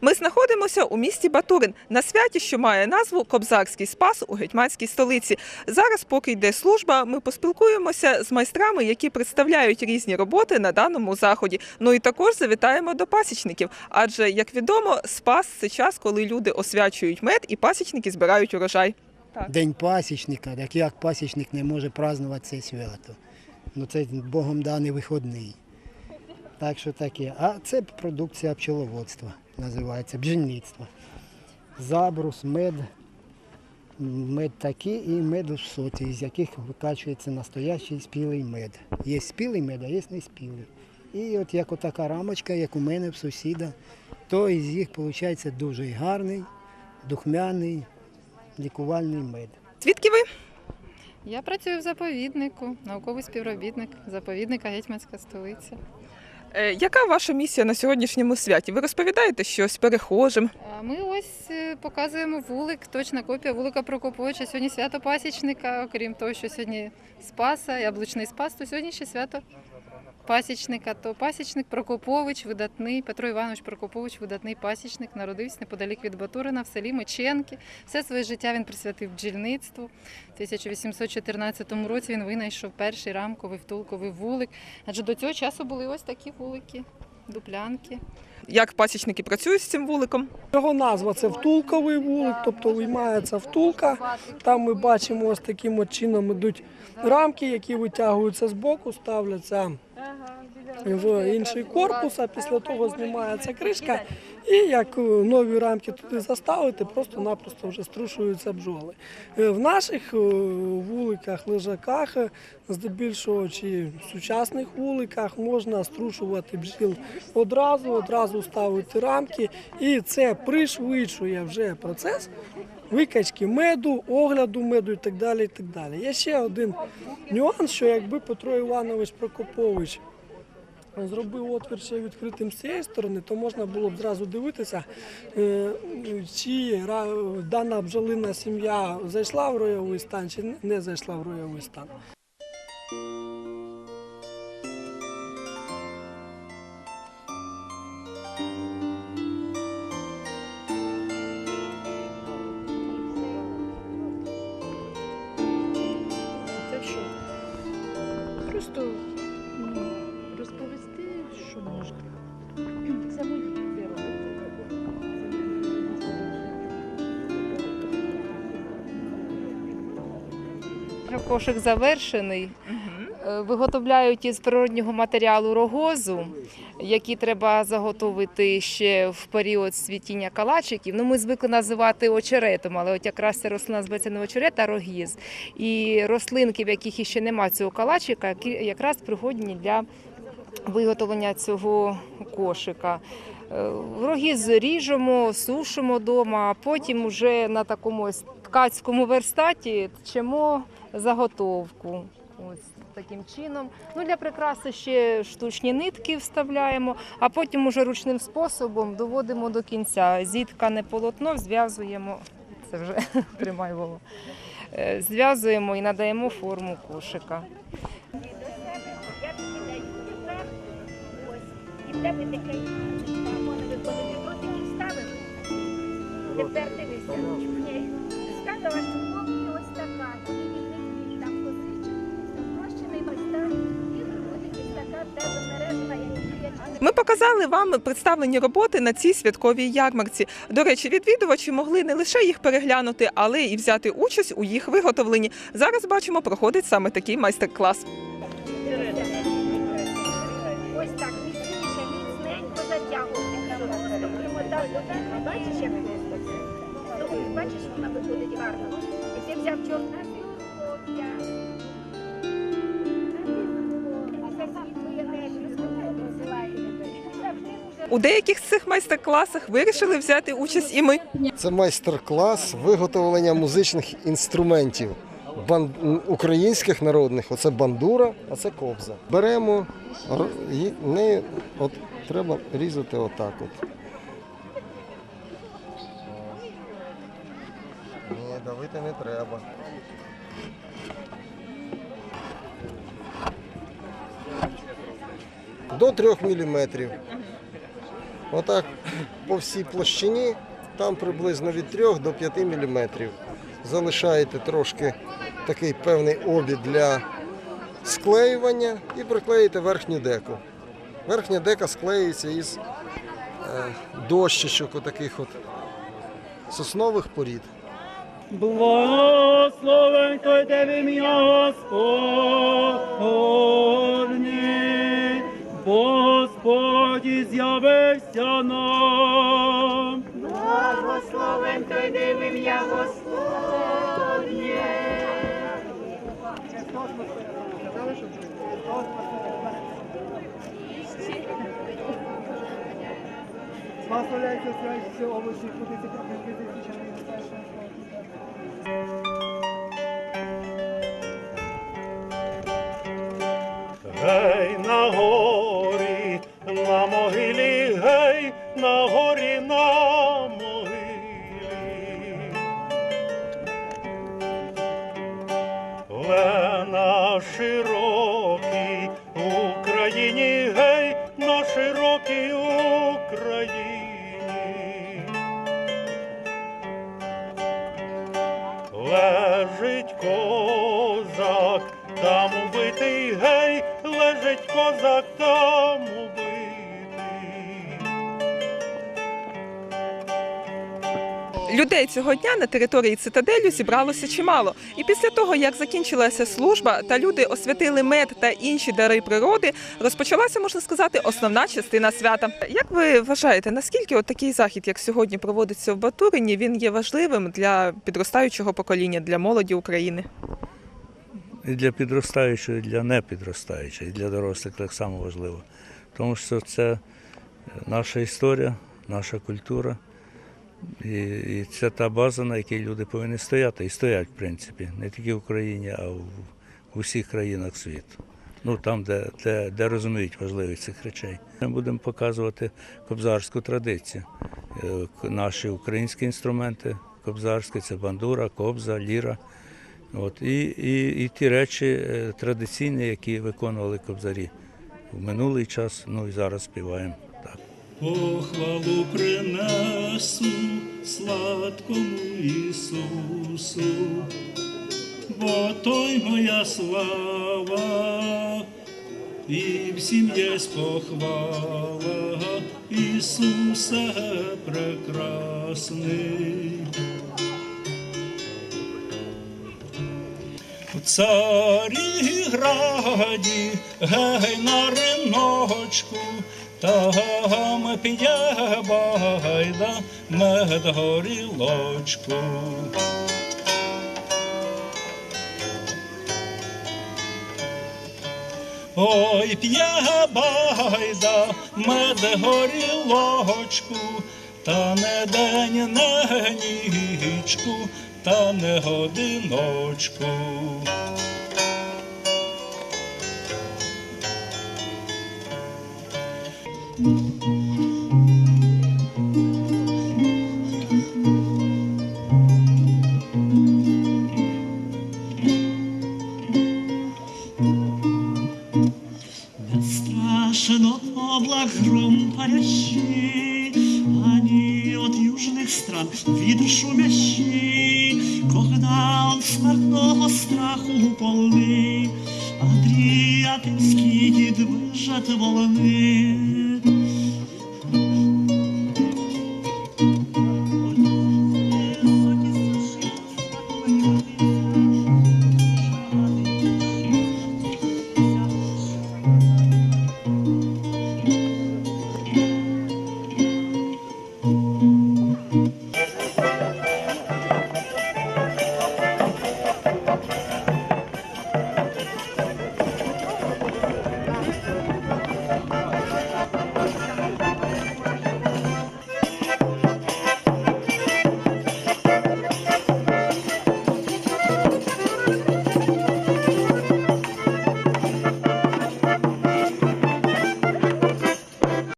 Ми знаходимося у місті Батурин на святі, що має назву Кобзарський спас у гетьманській столиці. Зараз, поки йде служба, ми поспілкуємося з майстрами, які представляють різні роботи на даному заході. Ну і також завітаємо до пасічників. Адже, як відомо, спас це час, коли люди освячують мед і пасічники збирають урожай. День пасічника, так як пасічник не може празднувати це свято. Ну це Богом даний вихідний. Так що таке. А це продукція пчеловодства, називається бджільництво. Забрус, мед, мед такий і мед у соті, з яких викачується настоящий спілий мед. Є спілий мед, а є не спілий. І от як отака рамочка, як у мене в сусіда, то із їх виходить дуже гарний, духмяний, лікувальний мед. Звідки ви? Я працюю в заповіднику, науковий співробітник заповідника Гетьманська столиця. Е, Яка ваша місія на сьогоднішньому святі? Ви розповідаєте щось перехожим? Ми ось е, показуємо вулик, точна копія вулика Прокоповича. Сьогодні свято пасічника, окрім того, що сьогодні Спаса, яблучний спас, то сьогодні ще свято пасічника. То пасічник Прокопович, видатний, Петро Іванович Прокопович, видатний пасічник, народився неподалік від Батурина в селі Меченки. Все своє життя він присвятив бджільництву. У 1814 році він винайшов перший рамковий втулковий вулик. Адже до цього часу були ось такі вулики, дуплянки. Як пасічники працюють з цим вуликом? Його назва це втулковий вулик, тобто виймається втулка. Там ми бачимо ось таким от чином ідуть рамки, які витягуються з боку, ставляться в інший корпус, а після того знімається кришка. І як е, нові рамки туди заставити, просто-напросто вже струшуються бджоли. Е, В наших е, вуликах, лежаках, здебільшого чи сучасних вуликах можна струшувати бджіл одразу, одразу ставити рамки, і це пришвидшує вже процес викачки меду, огляду меду і так далі. І так далі. Є ще один нюанс, що якби Петро Іванович Прокопович зробив отвір ще відкритим з цієї сторони, то можна було б зразу дивитися, е, чи дана бджолина сім'я зайшла в ройовий стан, чи не зайшла в роєвий стан. Кошик завершений. Е, Виготовляють із природнього матеріалу рогозу, які треба заготовити ще в період світіння калачиків. Ну, ми звикли називати очеретом, але от якраз ця рослина називається не очерет, а рогіз. І рослинки, в яких іще немає цього калачика, якраз пригодні для виготовлення цього кошика. Е, Рогіз ріжемо, сушимо вдома, а потім вже на такому ось ткацькому верстаті тчемо заготовку. Ось таким чином. Ну, для прикраси ще штучні нитки вставляємо, а потім уже ручним способом доводимо до кінця. Зіткане полотно зв'язуємо. Це вже тримай Вова. Е, Зв'язуємо і надаємо форму кошика. Тепер, ось, і в тебе таке Ми показали вам представлені роботи на цій святковій ярмарці. До речі, відвідувачі могли не лише їх переглянути, але і взяти участь у їх виготовленні. Зараз бачимо, проходить саме такий майстер-клас. Ось так, міцніше, міцненько затягувати. Бачиш, як бачиш, вона виходить гарно. І ти взяв чорне У деяких з цих майстер-класах вирішили взяти участь і ми. Це майстер-клас виготовлення музичних інструментів бан... українських народних. Оце бандура, а це кобза. Беремо і от треба різати отак. От. Ні, давити не треба. До 3 мм. Отак по всій площині, там приблизно від 3 до 5 мм. Залишаєте трошки такий певний обід для склеювання і приклеїте верхню деку. Верхня дека склеюється із е, дощечок отаких от соснових порід. Благословен той тебе ім'я Господнє, Господь з'явився нам. Благословен той див ім'я Господнє. Благословляйте всі овочі, кудись і Гей на горі, Лена широкій Україні, гей, на широкій Україні. Лежить козак, там убитий, гей, лежить козак, там убитий. Людей цього дня на території цитаделю зібралося чимало. І після того, як закінчилася служба та люди освятили мед та інші дари природи, розпочалася, можна сказати, основна частина свята. Як ви вважаєте, наскільки от такий захід, як сьогодні проводиться в Батурині, він є важливим для підростаючого покоління, для молоді України? і для підростаючого, і для непідростаючого, і для дорослих так само важливо. Тому що це наша історія, наша культура. І, і це та база, на якій люди повинні стояти. І стоять, в принципі, не тільки в Україні, а в, усіх країнах світу. Ну там, де, де, де розуміють важливість цих речей. Ми будемо показувати кобзарську традицію. Е, Наші українські інструменти кобзарські це бандура, кобза, ліра. От, і, і, і ті речі е, традиційні, які виконували кобзарі в минулий час, ну і зараз співаємо. Похвалу принесу сладкому Ісусу, бо той моя слава, і всім є похвала, Ісусе прекрасний. Царі граді, гей на риночку, там п'є байда мед горілочку. Ой, п'є байда мед горілочку, та не день, не нічку, та не годиночку. Страшно облак гром парящий, Они от южных стран ветер шумящий, Когда он смертного страху полны, Адриатинские движет волны.